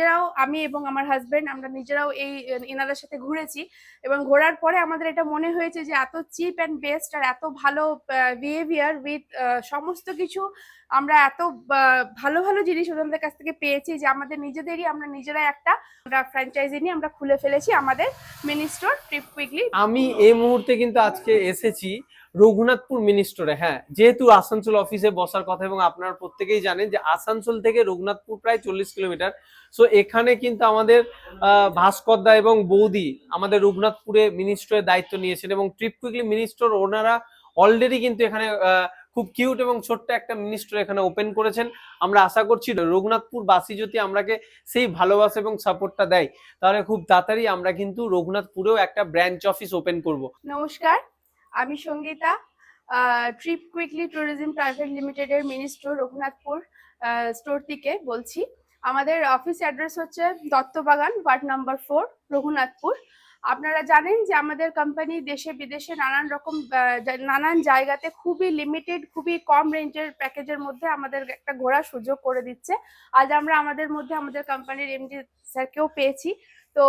নিজেরাও আমি এবং আমার হাজবেন্ড আমরা নিজেরাও এই, এনাদের সাথে ঘুরেছি এবং ঘোরার পরে আমাদের এটা মনে হয়েছে যে এত চিপ অ্যান্ড বেস্ট আর এত ভালো বিহেভিয়ার উইথ সমস্ত কিছু আমরা এত ভালো ভালো জিনিস ওনাদের কাছ থেকে পেয়েছি যে আমাদের নিজেদেরই, আমরা নিজেরা একটা আমরা ফ্র্যাঞ্চাইজি নিয়ে আমরা খুলে ফেলেছি আমাদের মিনি স্টোর ট্রিপ কুইকলি আমি এই মুহূর্তে কিন্তু আজকে এসেছি রঘুনাথপুর মিনি স্টোরে হ্যাঁ। যেহেতু আসানসোল অফিসে বসার কথা এবং আপনারা প্রত্যেকেই জানেন যে আসানসোল থেকে রঘুনাথপুর প্রায় চল্লিশ কিলোমিটার। সো এখানে কিন্তু আমাদের ভাস্করদা এবং বৌদি আমাদের রঘুনাথপুরে মিনি স্টোরের দায়িত্ব নিয়েছেন এবং ট্রিপ কুইকলি মিনি স্টোর ওনারা অলরেডি কিন্তু এখানে খুব কিউট এবং ছোট্ট একটা মিনি স্টোর এখানে ওপেন করেছেন। আমরা আশা করছি রঘুনাথপুর বাসী যদি আমরাকে সেই ভালোবাসা এবং সাপোর্টটা দেয়, তাহলে খুব তাড়াতাড়ি আমরা কিন্তু রঘুনাথপুরেও একটা ব্রাঞ্চ অফিস ওপেন করব। নমস্কার। আমি Sangeeta trip quickly tourism private লিমিটেডের মিনি স্টোর রঘুনাথপুর স্টোর থেকে বলছি। আমাদের অফিস অ্যাড্রেস হচ্ছে Dattabagan ward number four Raghunathpur. আপনারা জানেন যে আমাদের কোম্পানি দেশে বিদেশে নানান রকম নানান জায়গাতে খুবই লিমিটেড খুবই কম রেঞ্জের প্যাকেজের মধ্যে আমাদের একটা ঘোরার সুযোগ করে দিচ্ছে। আজ আমরা আমাদের মধ্যে আমাদের কোম্পানির এমডি স্যারকেও পেয়েছি। তো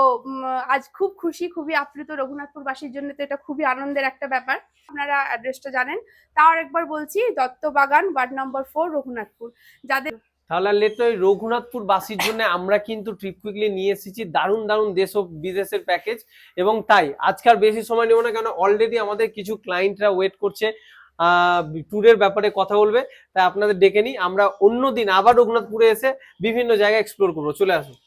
আজ খুব খুশি, খুবই আপ্লুত রঘুনাথপুরবাসীর জন্য তো এটা খুবই আনন্দের একটা ব্যাপার। আপনারা অ্যাড্রেসটা জানেন। তাও একবার বলছি, Dattabagan, ward number four, Raghunathpur. যাদের তাহলে লেট নয় রঘুনাথপুর বাসীর জন্য আমরা কিন্তু ট্রিপ কুইকলি নিয়ে এসেছি। দারুণ দারুণ দেশ ও বিদেশের প্যাকেজ এবং তাই আজকাল বেশি সময় নেব না, কেন অলরেডি আমাদের কিছু ক্লায়েন্টরা ওয়েট করছে। ট্যুরের ব্যাপারে কথা বলবে। তাই আপনাদের ডেকে নিই। আমরা অন্য দিন আবার রঘুনাথপুরে এসে বিভিন্ন জায়গা এক্সপ্লোর করব। চলে আসুন।